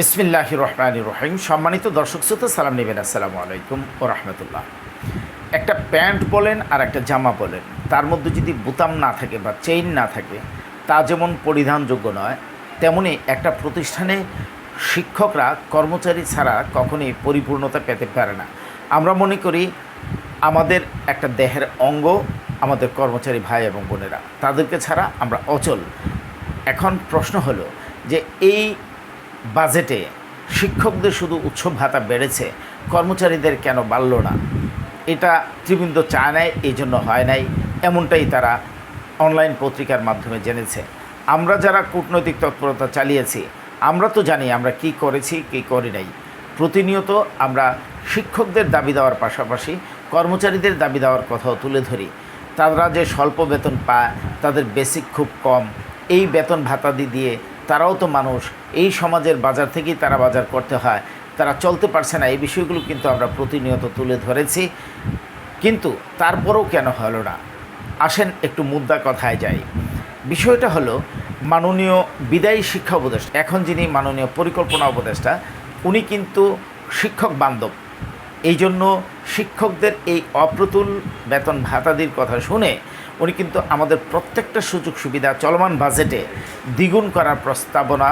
বিসমিল্লাহ রহমান রহিম। সম্মানিত দর্শক শ্রোতা, সালাম নেবেন। আসসালামু আলাইকুম ও রহমতুল্লাহ। একটা প্যান্ট বলেন আর একটা জামা বলেন, তার মধ্যে যদি বোতাম না থাকে বা চেইন না থাকে, তা যেমন পরিধানযোগ্য নয়, তেমনি একটা প্রতিষ্ঠানে শিক্ষকরা কর্মচারী ছাড়া কখনোই পরিপূর্ণতা পেতে পারে না। আমরা মনে করি আমাদের একটা দেহের অঙ্গ আমাদের কর্মচারী ভাই এবং বোনেরা, তাদেরকে ছাড়া আমরা অচল। এখন প্রশ্ন হলো যে এই বাজেটে শিক্ষকদের শুধু উৎসব ভাতা বেড়েছে, কর্মচারীদের কেন বাড়ল না? এটা ত্রিবৃন্দ চায় নাই এই জন্য হয় নাই, এমনটাই তারা অনলাইন পত্রিকার মাধ্যমে জেনেছে। আমরা যারা কূটনৈতিক তৎপরতা চালিয়েছি, আমরা তো জানি আমরা কি করেছি, কি করি নাই। প্রতিনিয়ত আমরা শিক্ষকদের দাবি দেওয়ার পাশাপাশি কর্মচারীদের দাবি দেওয়ার কথাও তুলে ধরি। তারা যে স্বল্প বেতন পায়, তাদের বেসিক খুব কম। এই বেতন ভাতাদি দিয়ে তারাও তো মানুষ। এই সমাজের বাজার থেকেই তারা বাজার করতে হয়। তারা চলতে পারছে না। এই বিষয়গুলো কিন্তু আমরা প্রতিনিয়ত তুলে ধরেছি। কিন্তু তারপরেও কেন হলো না? আসেন একটু মুদ্রা কথায় যাই। বিষয়টা হলো, মাননীয় বিদায়ী শিক্ষা উপদেষ্টা, এখন যিনি মাননীয় পরিকল্পনা উপদেষ্টা, উনি কিন্তু শিক্ষক বান্ধব। এই জন্য শিক্ষকদের এই অপ্রতুল বেতন ভাতাদির কথা শুনে উনি কিন্তু আমাদের প্রত্যেকটা সুযোগ সুবিধা, চলমান বাজেটে দ্বিগুণ করার প্রস্তাবনা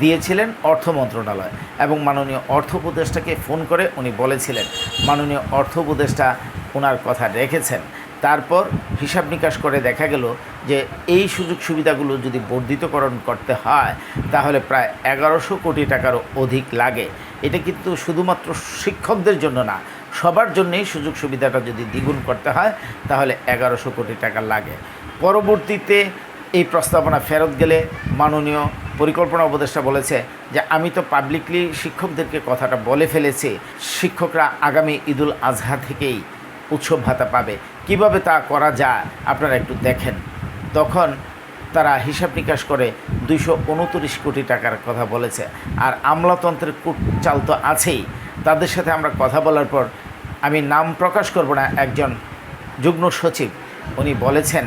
দিয়েছিলেন অর্থ মন্ত্রণালয় এবং মাননীয় অর্থ উপদেষ্টাকে ফোন করে উনি বলেছিলেন। মাননীয় অর্থ উপদেষ্টা ওনার কথা রেখেছেন। তারপর হিসাব নিকাশ করে দেখা গেল যে এই সুযোগ সুবিধাগুলো যদি বর্ধিতকরণ করতে হয়, তাহলে প্রায় এগারোশো কোটি টাকারও অধিক লাগে। এটা কিন্তু শুধুমাত্র শিক্ষকদের জন্য না সবার জন্যেই সুযোগ সুবিধাটা যদি দ্বিগুণ করতে হয়, তাহলে এগারোশো কোটি টাকা লাগে। পরবর্তীতে এই প্রস্তাবনা ফেরত গেলে মাননীয় পরিকল্পনা উপদেষ্টা বলেছে যে, আমি তো পাবলিকলি শিক্ষকদেরকে কথাটা বলে ফেলেছি, শিক্ষকরা আগামী ঈদুল আজহা থেকেই উৎসব ভাতা পাবে। কীভাবে তা করা যায়, আপনারা একটু দেখেন। তখন তারা হিসাব নিকাশ করে দুইশো উনত্রিশ কোটি টাকার কথা বলেছে। আর আমলাতন্ত্রের কূট চাল তো আছেই। তাদের সাথে আমরা কথা বলার পর আমি নাম প্রকাশ করব না, একজন যুগ্ম সচিব। উনি বলেছেন,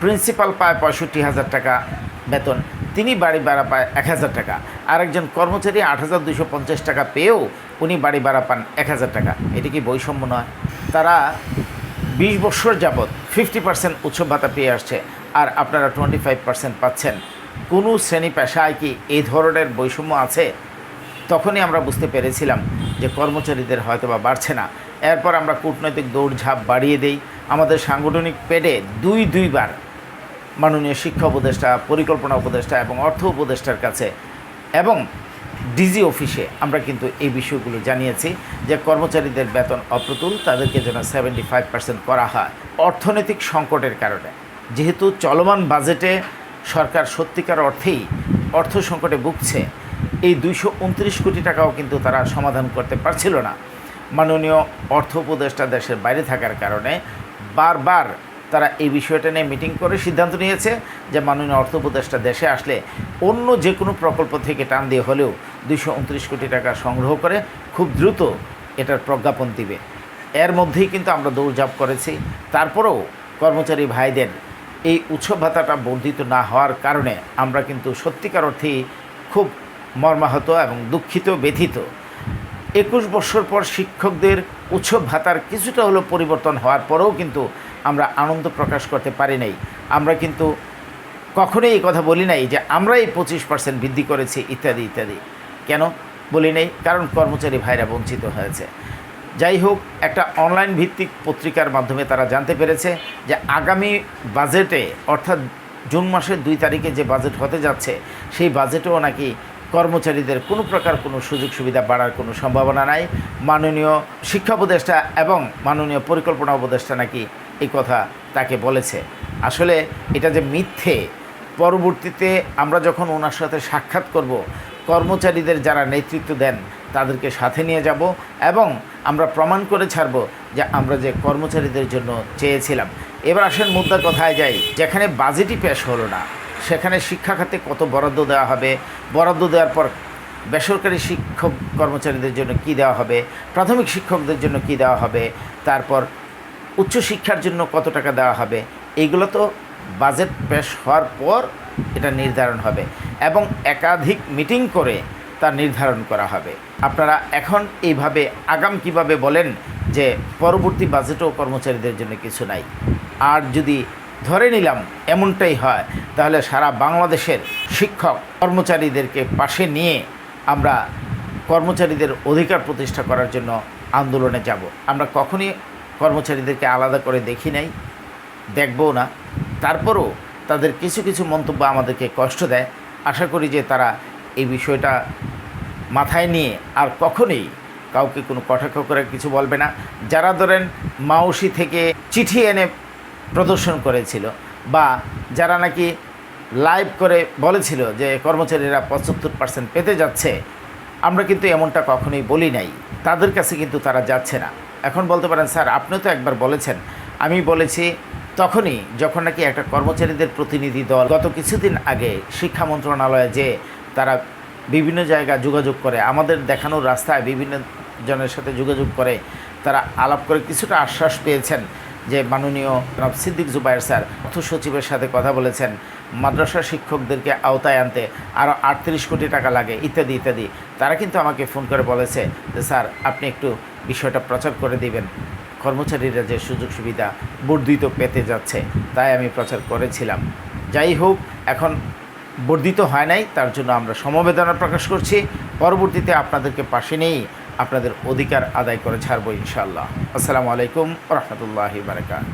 প্রিন্সিপাল পায় পঁয়ষট্টি হাজার টাকা বেতন, তিনি বাড়ি ভাড়া পায় এক হাজার টাকা। আর একজন কর্মচারী আট হাজার দুশো পঞ্চাশ টাকা পেয়েও উনি বাড়ি ভাড়া পান এক হাজার টাকা। এটি কি বৈষম্য নয়? তারা বিশ বছর যাবৎ ফিফটি পার্সেন্ট উৎসব ভাতা পেয়ে আসছে, আর আপনারা টোয়েন্টি ফাইভ পার্সেন্ট পাচ্ছেন। কোনো শ্রেণি পেশায় কি এই ধরনের বৈষম্য আছে? তখনই আমরা বুঝতে পেরেছিলাম যে কর্মচারীদের হয়তো বা বাড়ছে না। এরপর আমরা কূটনৈতিক দৌড়ঝাঁপ বাড়িয়ে দেই। আমাদের সাংগঠনিক পেডে দুই দুইবার মাননীয় শিক্ষা উপদেষ্টা, পরিকল্পনা উপদেষ্টা এবং অর্থ উপদেষ্টার কাছে এবং ডিজি অফিসে আমরা কিন্তু এই বিষয়গুলো জানিয়েছি যে কর্মচারীদের বেতন অপ্রতুল, তাদেরকে যেন সেভেন্টি ফাইভ পার্সেন্ট করা হয় অর্থনৈতিক সংকটের কারণে। যেহেতু চলমান বাজেটে সরকার সত্যিকার অর্থেই অর্থ সংকটে ভুগছে, এই দুইশো উনত্রিশ কোটি টাকাও কিন্তু তারা সমাধান করতে পারছিল না। মাননীয় অর্থ উপদেষ্টা দেশের বাইরে থাকার কারণে বারবার তারা এই বিষয়টা নিয়ে মিটিং করে সিদ্ধান্ত নিয়েছে যে মাননীয় অর্থ উপদেষ্টা দেশে আসলে অন্য যে কোনো প্রকল্প থেকে টান দিয়ে হলেও দুইশো উনত্রিশ কোটি টাকা সংগ্রহ করে খুব দ্রুত এটার প্রজ্ঞাপন দিবে। এর মধ্যেই কিন্তু আমরা দৌড়ঝাঁপ করেছি। তারপরেও কর্মচারী ভাইদের এই উৎসব ভাতাটা বর্ধিত না হওয়ার কারণে আমরা কিন্তু সত্যিকার অর্থেই খুব মর্মাহত এবং দুঃখিত, ব্যথিত। একুশ বছর পর শিক্ষকদের উৎসব ভাতার কিছুটা হলো পরিবর্তন হওয়ার পরেও কিন্তু আমরা আনন্দ প্রকাশ করতে পারি নাই। আমরা কিন্তু কখনোই এই কথা বলি নাই যে আমরা এই পঁচিশ পার্সেন্ট বৃদ্ধি করেছি, ইত্যাদি ইত্যাদি। কেন বলি নাই? কারণ কর্মচারী ভাইরা বঞ্চিত হয়েছে। যাই হোক, একটা অনলাইন ভিত্তিক পত্রিকার মাধ্যমে তারা জানতে পেরেছে যে আগামী বাজেটে অর্থাৎ জুন মাসের দুই তারিখে যে বাজেট হতে যাচ্ছে, সেই বাজেটেও নাকি কর্মচারীদের কোনো প্রকার কোনো সুযোগ সুবিধা বাড়ার কোনো সম্ভাবনা নাই। মাননীয় শিক্ষা উপদেষ্টা এবং মাননীয় পরিকল্পনা উপদেষ্টা নাকি এই কথা তাকে বলেছে। আসলে এটা যে মিথ্যে, পরবর্তীতে আমরা যখন ওনার সাথে সাক্ষাৎ করব, কর্মচারীদের যারা নেতৃত্ব দেন তাদেরকে সাথে নিয়ে যাব এবং আমরা প্রমাণ করে ছাড়ব যে আমরা যে কর্মচারীদের জন্য চেয়েছিলাম। এবার আসেন মুদ্রার কথায় যাই, যেখানে বাজেটই পেশ হলো না। সেখানে শিক্ষা খাতে কত বরাদ্দ দেওয়া হবে? বরাদ্দ দেওয়ার পর বেসরকারি শিক্ষক কর্মচারীদের জন্য কি দেওয়া হবে? প্রাথমিক শিক্ষকদের জন্য কি দেওয়া হবে? তারপর উচ্চশিক্ষার জন্য কত টাকা দেওয়া হবে? এইগুলো তো বাজেট পেশ হওয়ার পর এটা নির্ধারণ হবে এবং একাধিক মিটিং করে তা নির্ধারণ করা হবে। আপনারা এখন এইভাবে আগাম কীভাবে বলেন যে পরবর্তী বাজেটও কর্মচারীদের জন্য কিছু নাই? আর যদি ধরে নিলাম এমনটাই হয়, তাহলে সারা বাংলাদেশের শিক্ষক কর্মচারীদেরকে পাশে নিয়ে আমরা কর্মচারীদের অধিকার প্রতিষ্ঠা করার জন্য আন্দোলনে যাব। আমরা কখনই কর্মচারীদেরকে আলাদা করে দেখি নাই, দেখবও না। তারপরও তাদের কিছু কিছু মন্তব্য আমাদেরকে কষ্ট দেয়। আশা করি যে তারা এই বিষয়টা মাথায় নিয়ে আর কখনোই কাউকে কোনো কটাক্ষ করে কিছু বলবে না। যারা ধরেন মাউসি থেকে চিঠি এনে প্রদর্শন করেছিল বা যারা নাকি লাইভ করে বলেছিল যে কর্মচারীরা পঁচাত্তর পার্সেন্ট পেতে যাচ্ছে, আমরা কিন্তু এমনটা কখনোই বলি নাই। তাদের কাছে কিন্তু তারা যাচ্ছে না। এখন বলতে পারেন, স্যার আপনিও তো একবার বলেছেন। আমি বলেছি তখনই যখন নাকি একটা কর্মচারীদের প্রতিনিধি দল গত কিছুদিন আগে শিক্ষা মন্ত্রণালয়ে যে তারা বিভিন্ন জায়গায় যোগাযোগ করে, আমাদের দেখানোর রাস্তায় বিভিন্ন জনের সাথে যোগাযোগ করে, তারা আলাপ করে কিছুটা আশ্বাস পেয়েছেন। যে মাননীয় জনাব সিদ্দিক জুবাইর স্যার অর্থ সচিবের সাথে কথা বলেছেন। মাদ্রাসা শিক্ষকদেরকে আওতায় আনতে আরও আটত্রিশ কোটি টাকা লাগে, ইত্যাদি ইত্যাদি। তারা কিন্তু আমাকে ফোন করে বলেছে যে, স্যার, আপনি একটু বিষয়টা প্রচার করে দিবেন। কর্মচারীরা যে সুযোগ সুবিধা বর্ধিত পেতে যাচ্ছে, তাই আমি প্রচার করেছিলাম। যাই হোক, এখন বর্ধিত হয় নাই, তার জন্য আমরা সমবেদনা প্রকাশ করছি। পরবর্তীতে আপনাদেরকে পাশে নিয়েই আপনাদের অধিকার আদায় করে ছাড়বো ইনশাআল্লাহ। আসসালামু আলাইকুম রহমতুল্লাহি বারকাত